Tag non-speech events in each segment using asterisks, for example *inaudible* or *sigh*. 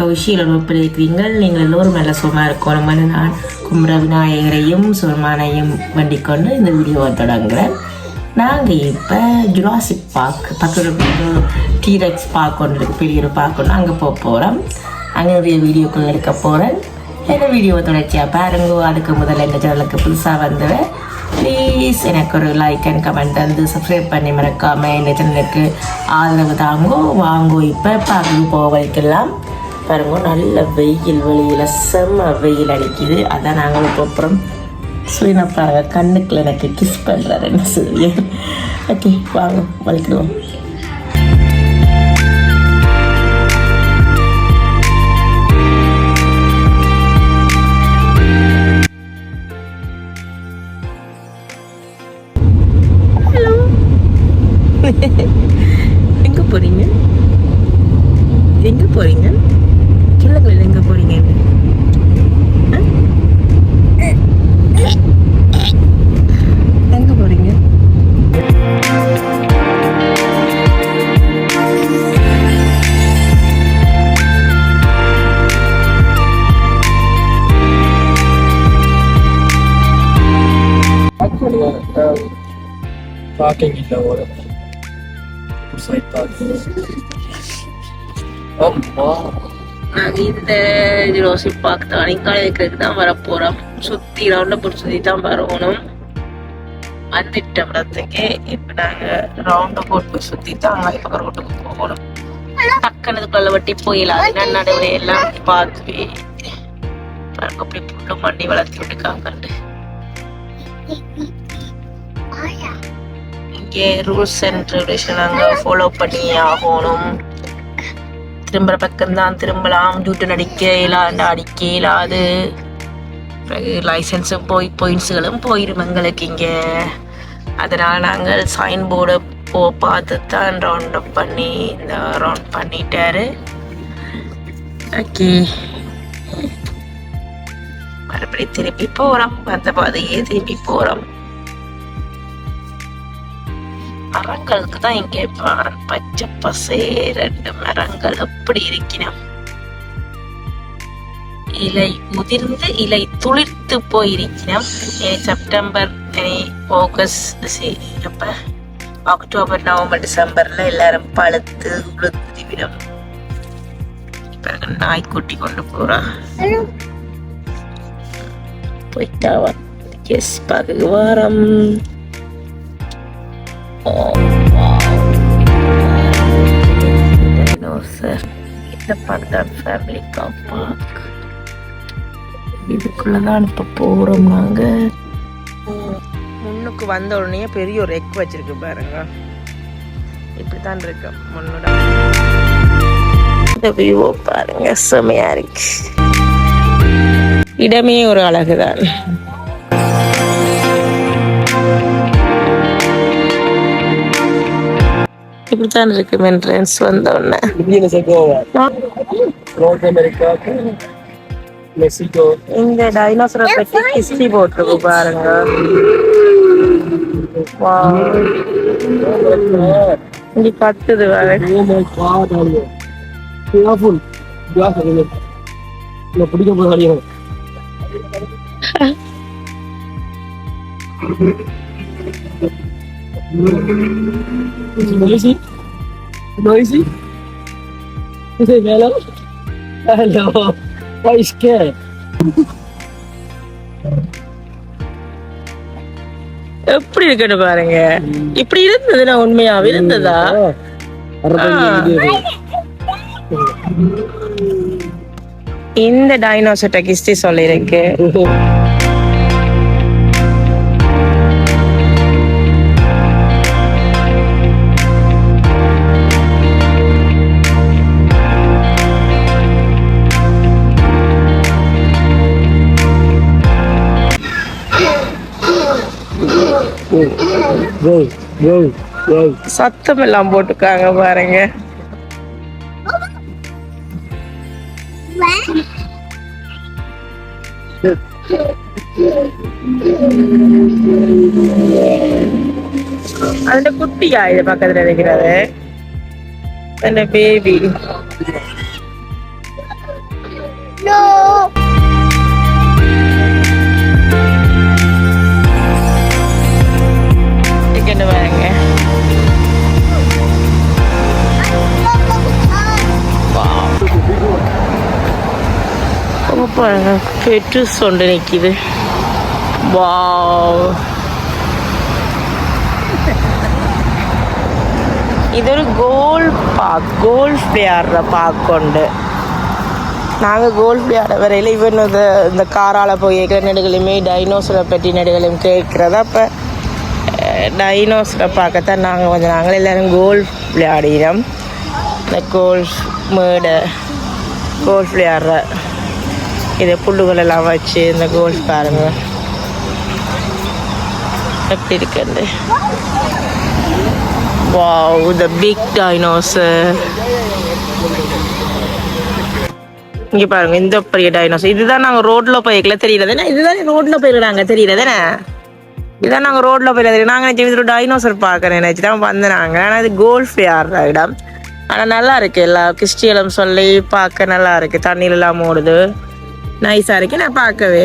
கௌஷியில் இருக்கிறீங்கள் நீங்கள் எல்லோரும் நல்ல சுகமாக இருக்கணும்னு நான் கும்புற விநாயகரையும் சுரமானையும் வண்டிக் கொண்டு இந்த வீடியோவை தொடங்குறேன். நாங்கள் இப்போ ஜுராசிக் பார்க் பக்கத்தில் டீரெக்ஸ் பார்க் ஒன்று இருக்குது பெரிய ஒரு பார்க் ஒன்று அங்கே போக போகிறோம் அங்கே நிறைய வீடியோக்கள் எடுக்க போகிறேன் என்ன வீடியோவை தொடர்ச்சியாக பாருங்க. அதுக்கு முதல்ல இந்த சேனலுக்கு புதுசாக வந்துடுவேன் ப்ளீஸ் எனக்கு ஒரு லைக் அண்ட் கமெண்ட் தந்து சப்ஸ்கிரைப் பண்ணி மறக்காமல் இந்த சேனலுக்கு ஆதரவு தாங்கோ வாங்கோ. இப்போ பார்க்க போக வைக்கலாம். பாருங்க நல்ல வெயில் வெளியில் செம்ம வெயில் அடிக்குது. அதான் நாங்கள் அப்புறம் சூரியனை பாருங்க கண்ணுக்குள்ள எனக்கு கிஸ் பண்ணுறாரு என்ன சூரியன் ஓகே வாங்க வலிக்கிடுவோம். *laughs* எங்கே போகிறீங்க எங்கே போகிறீங்க கிழங்குல எங்கே போகிறீங்க எங்கே போகிறீங்க நாங்கள் இந்த ஜுரோசி பார்க் தான் தான் வரப்போகிறோம் சுற்றி ரவுண்டை போட்டு சுற்றி தான் வரணும். வந்துட்ட இடத்துக்கு இப்போ நாங்கள் ரவுண்டை போட்டு சுற்றி தான் அங்கே ரோட்டுக்கு போகணும். டக்குனதுக்குள்ள வட்டி போயிடலாம். என்ன நடுவில் எல்லாம் பார்த்து பாருங்க அப்படி புல்லு மண்ணி வளர்த்தி விட்டுக்காங்க இங்கே ரூல்ஸ் அண்ட் ரெகுலேஷன் நாங்கள் ஃபாலோ பண்ணி ஆகணும். திரும்புற பக்கம்தான் திரும்பலாம் டியூட்டி நடிக்க இயலாது அடிக்க இயலாது பிறகு லைசன்ஸும் போய் பாயிண்ட்ஸுகளும் போயிடும் எங்களுக்கு இங்கே. அதனால் நாங்கள் சைன் போர்டை போ பார்த்து தான் ரவுண்ட் அப் பண்ணி இந்த ரவுண்ட் பண்ணிட்டாரு. ஓகே மறுபடியும் திருப்பி போகிறோம் அந்த பாதையே திருப்பி போகிறோம் மரங்களுக்கு தான் இங்கே பாரு. பச்சை பசே ரெண்டு மரங்கள் எப்படி இருக்கின இலை முதிர்ந்து இலை துளிர்த்து போயிருக்கணும் செப்டம்பர் ஆகஸ்ட் அப்ப அக்டோபர் நவம்பர் டிசம்பர்ல எல்லாரும் பழுத்து உளுத்து விடும். பிறகு நாய்க்குட்டி கொண்டு போறா போயிட்டா எஸ் பார்க்க வாரம் சார் இந்த பார்க் தான் ஃபேமிலி கார் பார்க் இதுக்குள்ளதான் இப்போ போகிறோம் நாங்கள் முன்னுக்கு வந்த உடனே பெரிய ஒரு எக் வச்சிருக்கு பாருங்க. இப்படி தான் இருக்கு முன்னோட. இந்த வியூ பாருங்க செமையா இருக்கு. இடமே ஒரு அழகுதான். இப்படித்தான் இருக்கு என்ட்ரன்ஸ் வந்த உடனே Mexico. இந்த டைனோசரை பற்றி ஹிஸ்டரி போட்டிருக்கு பாருங்க. Wow. இங்க கத்துது பிடிக்க போது அடிங்க. Is noisy? Noisy? Is it hello? Hello. Why you scared? எப்படி இருக்குன்னு பாருங்க இப்படி உண்மையாவே இருந்ததா அறுபத்தஞ்சு இது. இந்த டைனோசர்ட்ட ஹிஸ்டரி சொல்லியிருக்கு சத்தம் எல்லாம் போட்டுக்காங்க பாருங்க. அந்த குட்டியா இது பக்கத்துல இருக்கிறது அந்த பேபி இருக்குன்னு பாருங்க பாருங்க பெட்ரூஸ் ஒன்று நிற்கிது ஒரு ഇതൊരു பார்க் പാർക്ക് ഗോൾഫ് பார்க் പാർക്കുണ്ട് நாங்கள் கோல்ஃப் விளையாட வரையில் இவன் இந்த காரால் போய் கேட்குற நெடுகளையுமே டைனோசரை பற்றி நெடுகளையும் கேட்குறத அப்போ டைனோஸரை பார்க்கத்தான் நாங்கள் வந்து நாங்கள் எல்லோரும் கோல்ஃப் விளையாடினோம் இந்த கோல்ஃப் மேடை கோல்ஃப் விளையாடுற இதை புல்லுகளெல்லாம் வச்சு இந்த கோல்ஃப் பாருங்க எப்படி இருக்குது வாவ் த பிக் டைனோசர் இங்கே பாருங்க இந்த பெரிய டைனோசர் இதுதான் நாங்கள் ரோட்டில் போய்க்கல தெரியல தானே இதுதான் ரோட்டில் போயிருக்காங்க தெரியல தானே இதான் நாங்கள் ரோட்டில் போய் நாங்கள் நாங்க நினைச்சோம் டைனோசர் பார்க்க நினச்சி தான் வந்தாங்க. ஆனால் இது கோல்ஃப் விளையாடுற இடம் ஆனால் நல்லா இருக்குது எல்லா கிறிஸ்டியலம் சொல்லி பார்க்க நல்லா இருக்குது தண்ணியிலலாம் மூடுது. ஓடுது நைஸா இருக்கு. நான் பார்க்கவே.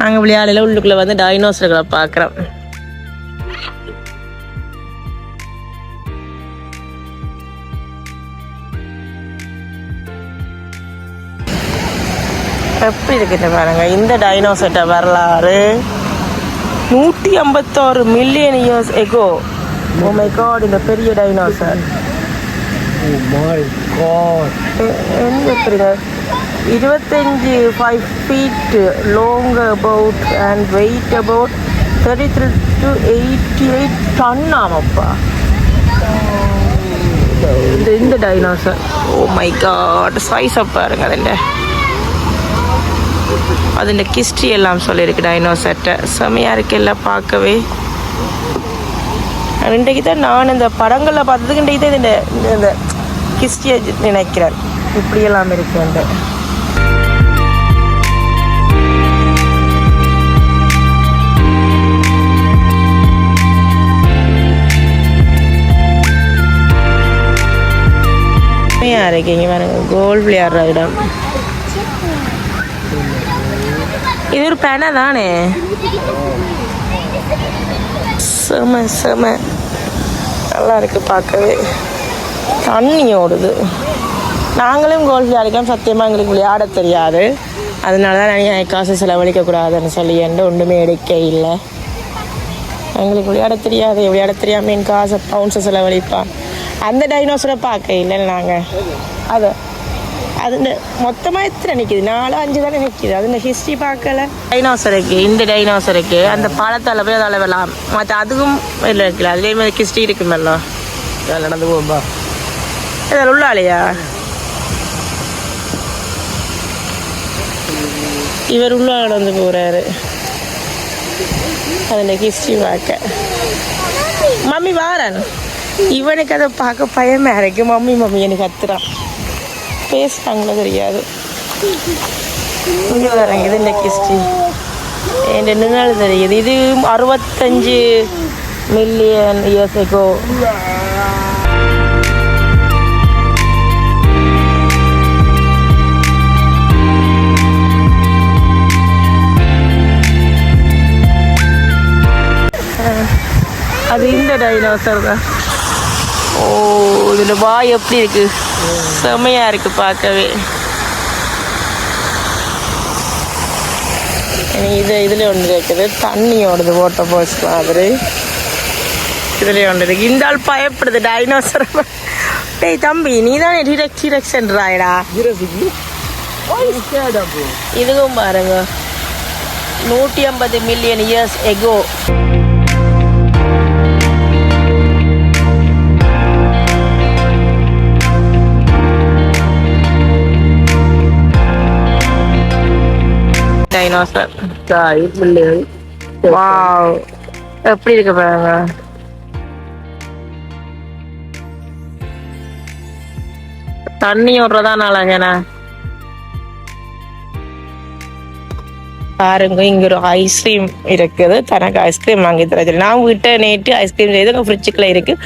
நாங்கள் விளையாடல உள்ளுக்குள்ளே வந்து டைனோசர்களை பார்க்குறோம். எப்படி இருக்குது பாருங்க. இந்த டைனோசர்ட்ட வரலாறு. நூற்றி ஐம்பத்தாறு million years ago oh my god இந்த பெரிய டைனோசர் Oh my god. என்ன எப்படிங்க இருபத்தஞ்சி five feet long about and weight about thirty three to eighty eight ton ஆமாப்பா இந்த இந்த டைனோசர் ஓ மை காட் சைஸை பாருங்க அதில் അതിൻ്റെ കിസ്റ്റി എല്ലാം சொல்லியிருக்கு டைனோசர்ட்ட செமையாக இருக்கு எல்லாம் பார்க்கவே இன்றைக்கு தான் நான் இந்த படங்களில் பார்த்ததுக்கு இன்றைக்கு தான் இந்த இந்த- இந்த கிஸ்டியை நினைக்கிறேன் இப்படியெல்லாம் இருக்கு அந்த செமையாக இருக்கு இங்கே பாருங்க கோல் விளையாடுற இடம் ஒரு பேனா தானே? செம செம. நல்லா இருக்கு பார்க்கவே. தண்ணி ஓடுது. நாங்களும் கோல்ஃப் விளையாடிக்கலாம் சத்தியமாக எங்களுக்கு விளையாட தெரியாது. அதனால தான் நீங்கள் காசு செலவழிக்கக்கூடாதுன்னு சொல்லி எந்த ஒன்றுமே எடுக்க இல்லை. எங்களுக்கு விளையாட தெரியாது. விளையாட தெரியாமல் என் காசை பவுன்ஸை செலவழிப்பான். அந்த டைனோசரை பார்க்க இல்லை நாங்கள் அதை அது இந்த மொத்தமாக எத்தனை நிற்கிது நாலு அஞ்சு தானே நிற்கிது அது இந்த ஹிஸ்ட்ரி பார்க்கல டைனோசருக்கு இந்த டைனோசருக்கு அந்த பழத்தால் போய் அதில் விளாம் மற்ற அதுக்கும் இல்லை இருக்குல்ல அதுலேயே மாதிரி ஹிஸ்ட்ரி இருக்குமல்ல நடந்து போகும்பா இதில் உள்ளாலையா இவர் உள்ள நடந்து போகிறாரு அதில் ஹிஸ்ட்ரி பார்க்க மம்மி வாரன் இவனுக்கு அதை பார்க்க பயமா இருக்கு மம்மி மம்மி எனக்கு கத்துறான் பேசுறாங்களோ தெரியாது இங்கே வரேங்க இது இந்த கிஸ்டி என் நிழல் தெரியுது இது அறுபத்தஞ்சு மில்லியன் இயர்ஸ் எகோ அது இந்த டைனோசர் தான் ஓ இதில் வாய் எப்படி இருக்கு? செமையாக இருக்கு பார்க்கவே. இது இதுல ஒன்று இருக்குது. தண்ணி ஓடுது ஓட்ட போச்சு மாதிரி இதுல ஒன்று இருக்கு. இந்த ஆள் பயப்படுது டைனோசர் டேய் தம்பி நீ தானே டிரெக்ட் டிரெக்ஷன்றாயடா ஜீரசிக்கு இதுவும் பாருங்க. நூற்றி ஐம்பது million years ago dinosaur wow. எப்படி இருக்கு பாருங்க. தண்ணி விடுறதா நாளாங்கண்ணா. பாருங்க இங்க ஒரு ஐஸ்கிரீம் இருக்குது. தனக்கு ஐஸ்கிரீம் வாங்கி தரது நான் வீட்டை நேற்று ஐஸ்கிரீம் செய்து உங்க ஃப்ரிட்ஜுக்குள்ள இருக்கு.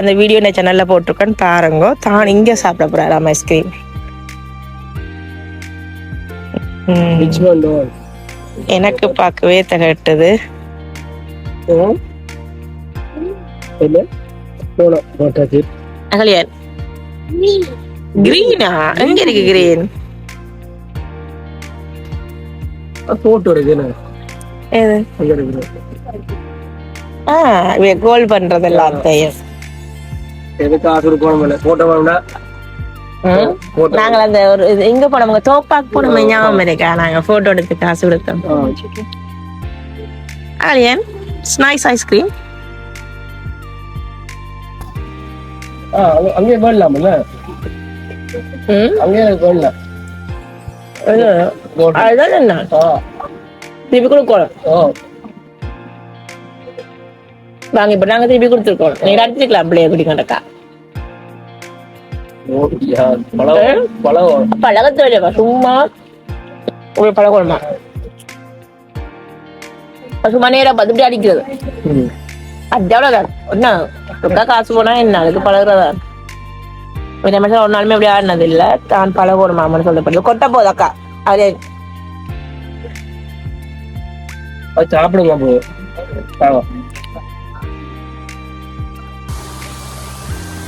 அந்த வீடியோ நான் சேனல்ல போட்டிருக்கேன்னு பாருங்க. தான் இங்க சாப்பிட போறாராம் ஐஸ்கிரீம் எனக்கு பார்க்கவே தகட்டுது. அகலியன். கிரீனா எங்க இருக்கு கிரீன் போட்டோ இருக்கு என்ன எது? அங்க இருக்குது ஆ கோல் பண்றது எல்லாத்தையும். எது காசு கொடுக்கணும் இல்லை போட்டோ வேணும்னா ம். போட்டோ நாங்கள் அந்த ஒரு எங்க போனோம் தோப்பாக்கு போனோம் ஞாபகம் இருக்கா? நாங்க போட்டோ எடுத்து காசு கொடுத்தோம். அலியன் நைஸ் ஐஸ்கிரீம் அங்க- போடலாம்ல? ம்? அங்கேயே போடலாம். அதுதான் என்ன? திருப்பி கொடுக்கணும் வாங்க இப்ப நாங்க திருப்பி கொடுத்துருக்கோம். நீங்க அடிச்சிருக்கலாம் பிள்ளைய குடிக்கண்டக்கா பழகத்து வழியா சும்மா ஒரு பழகணுமா சும்மா நேரா பத்துட்டு அடிக்கிறது. அது எவ்வளவுதான் என்ன? ரொக்கா காசு போனா என்ன? அதுக்கு பழகுறதா? ஒரு நிமிஷம் ஒரு நாளுமே அப்படி ஆடினது இல்ல தான் பழகணும் மாமன்னு சொல்லப்பட்டு கொட்ட போகுது அக்கா. அது. அது சாப்பிடுங்க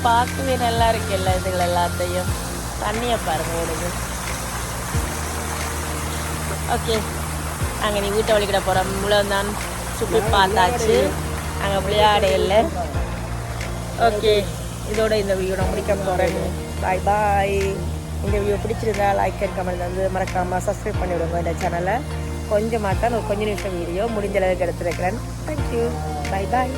பார்க்கவே நல்லா இருக்கு எல்லா இதுகள் எல்லாத்தையும்? தண்ணியை பாருங்க ஓடுது ஓகே. அங்கே நீ வீட்டை வலிக்கிட போகிறோம் இவ்வளோ தான் சுற்றி பார்த்தாச்சு. அங்கே விளையாட இல்லை ஓகே. இதோட இந்த வீடியோ நான் முடிக்க போகிறேன் பாய் பாய் இந்த வீடியோ பிடிச்சிருந்தா லைக் அண்ட் கமெண்ட் வந்து மறக்காமல் சப்ஸ்கிரைப் பண்ணி விடுங்க இந்த சேனலை கொஞ்சமாக தான் ஒரு கொஞ்ச நிமிஷம் வீடியோ முடிஞ்ச அளவுக்கு எடுத்துருக்கிறேன். தேங்க்யூ பாய் பாய்